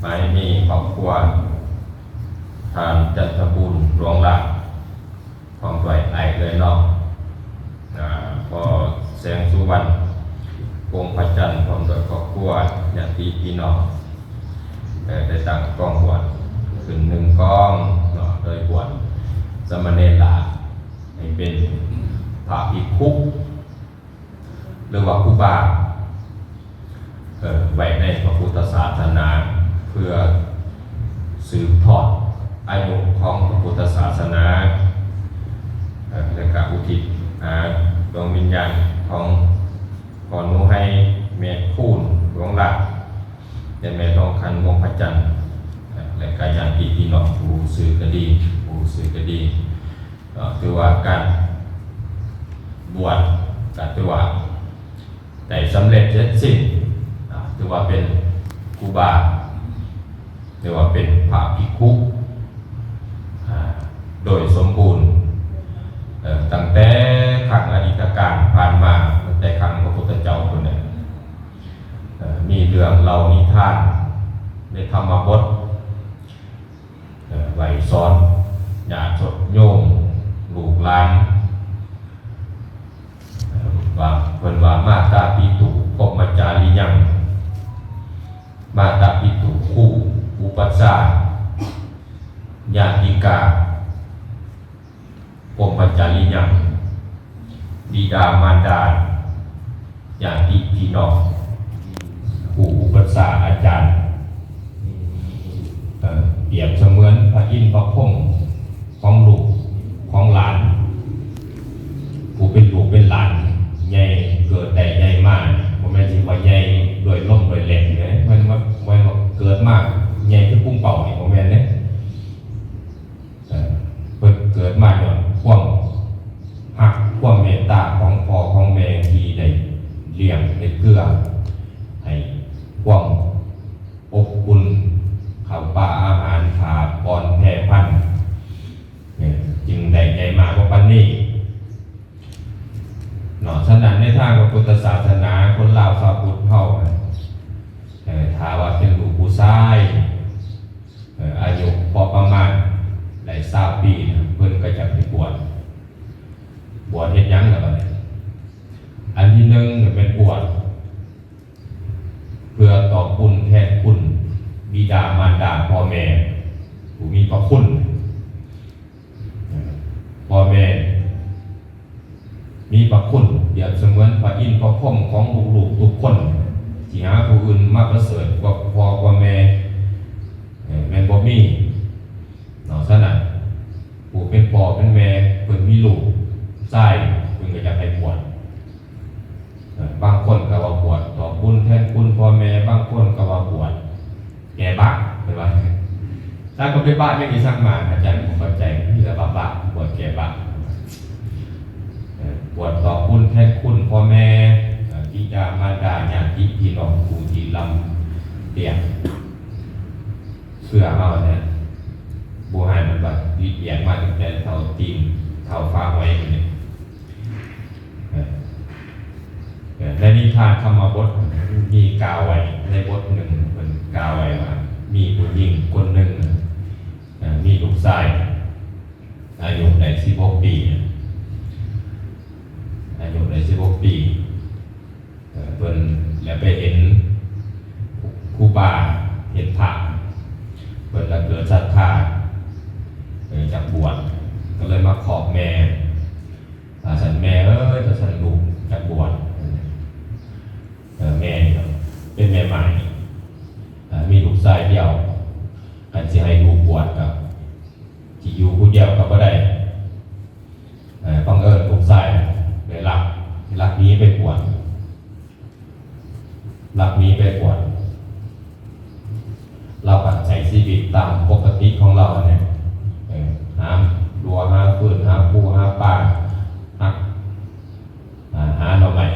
ไม่มีครอบครัวทานจันทบุญหลวงหลัก ของตัวไอ้เลยเนาะอ่าพอแสงสุวรรณวงพระจันทร์พร้อมด้วยครอบครัวญาติพี่น้องเอ่ได้ตั้งกองบวชขึ้นหนึ่งกองเนาะโดยบวชสามเณรหลาให้เป็นพระภิกขุหรือว่าครูบา เอ่อไว้ในพระพุทธศาสนา เพื่อสืบทอดอายุของพระพุทธศาสนาเอ่อและการอุทิศหา ดวงวิญาณของก่อนนูให้แม่คูนหลวงหลักเป็นแม่ทองคันวงพระจันทร์และการยานพีพี่น้องผู้สื่อคดีผู้สื่อคดีคือว่าการบวชการถือว่าแต่สำเร็จเสร็จสิ้นถือว่าเป็นครูบาถือว่าเป็นพระภิกขุโดยสมบูรณ์ตั้งแต่ ครั้งอดีตการผ่านมาแต่ครั้งพระพุทธเจ้าคนนี้มีเรื่องเรานิทานในธรรมบทเอ่อไว้อนญาติโยมลูกหลานว่าเพิ่นว่ามาตาปิตุปกมาจาริยัง มาตาปิตุคู่อุปัสสาญาติกาปกมาจาริยัง บิดามารดาญาติพี่น้องผู้อุปัสาอาจารย์เอ่อเปรียบเสมือนพระอินทร์พระพงษ์ของลูกของหลาน ผู้เป็นลูกเป็นหลานใหญ่เกิดแต่ใหญ่มากผมไม่นสิว่าใหญ่โดวยล่มโดวยแหลมเนี่ยมันว่ามันว่เกิดมากใหญ่คือปุ้งเป่าเนี่ยผมแม่นเนี่ยเอ่อเพิ่นเกิดมาเนี่ยความหักความเมตตาของพ่อของแม่ที่ได้เลี้ยงได้เกลือให้ความอบอุ่นข้าวปลาอาหารขาปอนแพร่พันธุ์เนี่ยจึงได้ใหญ่มากกว่าปันนี้ เนาะฉะนั้นใน ทางพระพุทธศาสนาคนลาวชาวพุทธเฮาถ้าว่าเป็นลูกผู้ชายอายุพอประมาณหลายสาปีนะเพิ่นก็จะไปบวชบวชเฮ็ดยังล่ะบัดนี้อันที่หนึ่งเป็นบวชเพื่อตอบคุณแทนคุณบิดามารดาพ่อแม่ผู้มีพระคุณเอ่อพ่อแม่ มี พระคุณเปรียบเสมือนพระอินทร์พระพรหมของลูกๆทุกคนที่หาผู้อื่นมาประเสริฐกว่าพ่อกว่าแม่แม่บ่มีเนาะฉะนั้นผู้เป็นพ่อเป็นแม่เพิ่นมีลูกชายเพิ่นก็จะให้บวชบางคนก็ว่าบวชต่อบุญแทนคุณพ่อแม่บางคนก็ว่าบวชแก่บักเพิ่นว่าถ้าก็ไปบ้าไม่มีสักมาอาจารย์ผมเข้าใจที่ละบาบะบวชแก่บักเอ่อ บวชต่อคุณแทนคุณพ่อแม่เอ่อบิดามารดาญาติพี่น้องผู้ที่ลำเลียงเพื่อเอาเนี่ยบูหายมันแบบดีเอียงมาตั้งแต่เท่าตีนเท่าฟ้าไว้เนี่ยในนิทานธรรมบทมีกาวไว้ในบทหนึ่งมันกาวไว้ว่ามีผู้หญิงคนหนึ่งมีลูกชายอายุได้สิบหกปีเนี่ย อายุได้สิบหกปีเอ่อเพิ่นแล้วไปเห็นครูบาเห็นพระ เพิ่นแล้วเกิดศรัทธาเออจากบวชก็เลยมาขอบแม่อาสันแม่เอ้ยสันลูกจากบวชเออแม่นี่ครับเป็นแม่ใหม่มีลูกชายเดียวกันสิให้ลูกบวชกับที่อยู่ผู้เดียวก็บ่ได้เอ่อบังเอิญถูกใส่ในหลักหลักนี้ไปปวดหลักนี้ไปปวดเราปัดใช้ชีวิ ตามปกติของเราเนี่ยหาดัวหาฟืนหาปูหาปลาหาอ่าหาหน่อไม้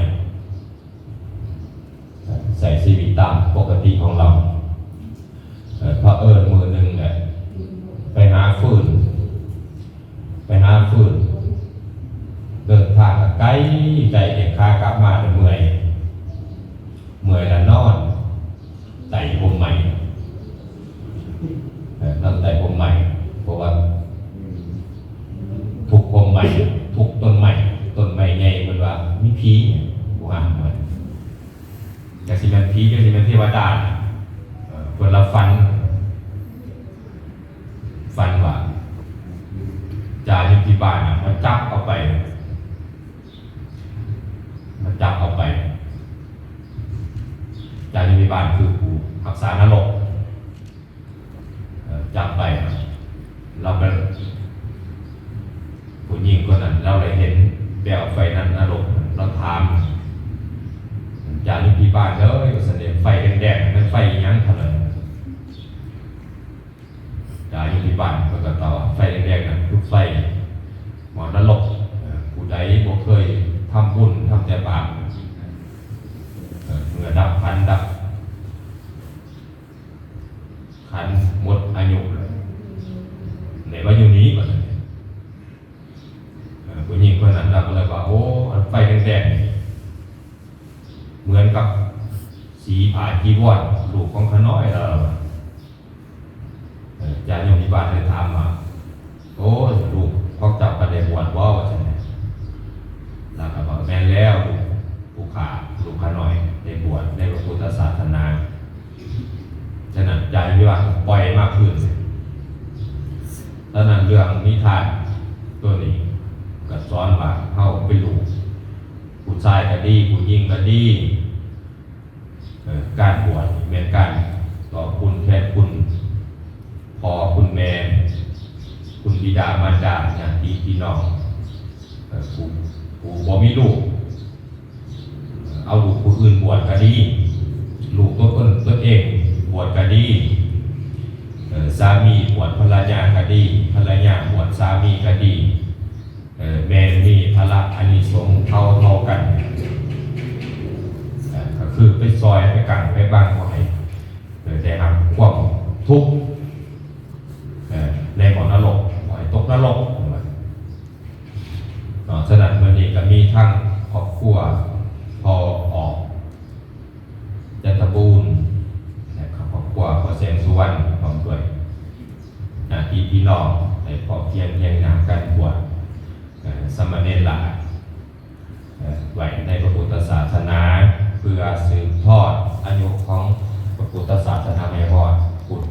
เอ่อใส่ชีวิตตามปกติของเราเออพระเอิญมือหนึ่งเนี่ยไปหาฟืน ไปหาฟืนเดินทางไกลใจเด็กขากลับมาเมื่อย เมื่อยแล้ว ผีบูหานเหมือนจากสิเป็นผีก็จะเป็นเทวดาเปิดราฟัน ฟันว่าจ่าเห็นที่บ้านมันจับเอาไป มันจับเอาไปจ่าเห็นที่บ้านคือผู้รักษานรกจับไปเราเป็นผู้หญิงคนนั้นเราเลยเห็นแววไฟนั้นนรก ถามจาอยู่ที่บ้านเด้อเสด็จไฟแดงๆมันไฟยังเท่านั้นจายอยู่ที่บ้านเพื่อก็ต่อไฟแดงๆนั่นคือไฟหมอนรกผู้ใดบ่เคยทำบุญทำแต่บาปเอ่อเมื่อดับพันดับขันหมดอายุเลยในว่าอยู่นี้ก่อนเลยเอ่อผู้หญิงคนนั้นเราก็เลยว่าโอ้อันไฟแดงๆนี่เห มือนกับสีผ่าจีวรลูกของขน้อยเราญาติโยมที่บ้านเลยถามมา โอ้ลูกพ่อจับประเดี๋ยวบวชว่าว่าใช่ไหมแล้วก็บอกแม่นแล้วลูกผู้ขาลูกขาน่อยได้บวชในพระพุทธศาสนาฉะนั้นญาติที่บ้านปล่อยมากขึ้นแล้วนั้นเรื่องนิทานตัวนี้ก็สอนว่าเข้าไปลูกผู้ชายก็ดีผู้หญิงก็ดีเอ่อ การบวชนี่เป็นการต่อคุณแค่คุณพ่อคุณแม่ คุณบิดามารดาญาติพี่น้องเอ่อผู้ผู้บ่มีลูก เอาลูกผู้อื่นบวชก็ดี ลูกตัวตนตัวเองบวชก็ดีสามีบวชภรรยาก็ดีภรรยาบวชสามีก็ดีแม่มีภาระอานิสงส์เท่าเท่ากัน อยไปกังไปบ้างไว้เอ่อแต่ครับความทุกข์ในบ่อนรกบ่อยตกนรกเนาะฉะนั้นวันนี้ก็มีทั้งครอบครัวพอออกจันทบูรณ์นะครับครอบครัวพอแสงสุวรรณพร้อมด้วยญาติพี่น้องในพอเพียงเพียงหนากันบวชสมณเณรหลายเอ่อไว้ในพระพุทธศาสนา เพื่อสืบทอดอายุของพระพุทธศาสนาไม่รอดคุณ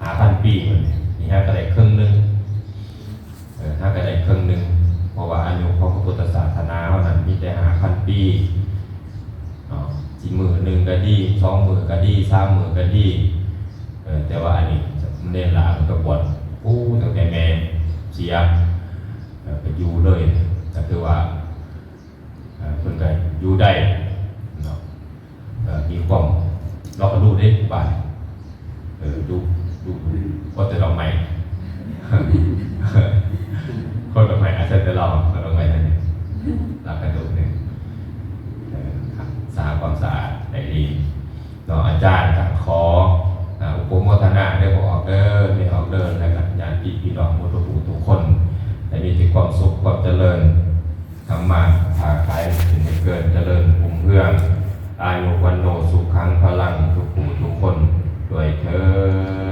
หาพันปีนเนี่ยนี่ฮะก็ได้ครึ่งหนึ่งเออถ้าก็ได้ครึ่งหนึ่งเพราะว่าอายุของพระพุทธศาสนาเท่านั้นมีแต่หาพันปีเนาะสี่มือหนึ่งก็ดีสองมือก็ดีสามมือก็ดีเออแต่ว่าอันนี้มันเด่นหลามันก็บวชอู้ตั้งแต่แม่เสียไปอยู่เลยก็คือว่าเพิ่นก็อยู่ได้ มีความเราก็ดูได้บ่ายเออดูดูว่าจะลองใหม่คนละใหม่อาจจะลองคนละใหม่นั่นเองรักกระดูกหนึ่งสาความสะอาดได้ดีต่ออาจารย์กับขออุปโมทนาได้บอกออเด้อไม่ออกเดินนะครับญาติพี่น้องมุตุภูทุกคนได้มีแต่ความสุขความเจริญกรรมาค้าขายสิ่งเกินเจริญปุ่มเพื่อน ยุวันโนสุขังพลังทุกผู้ทุกคนด้วยเธอ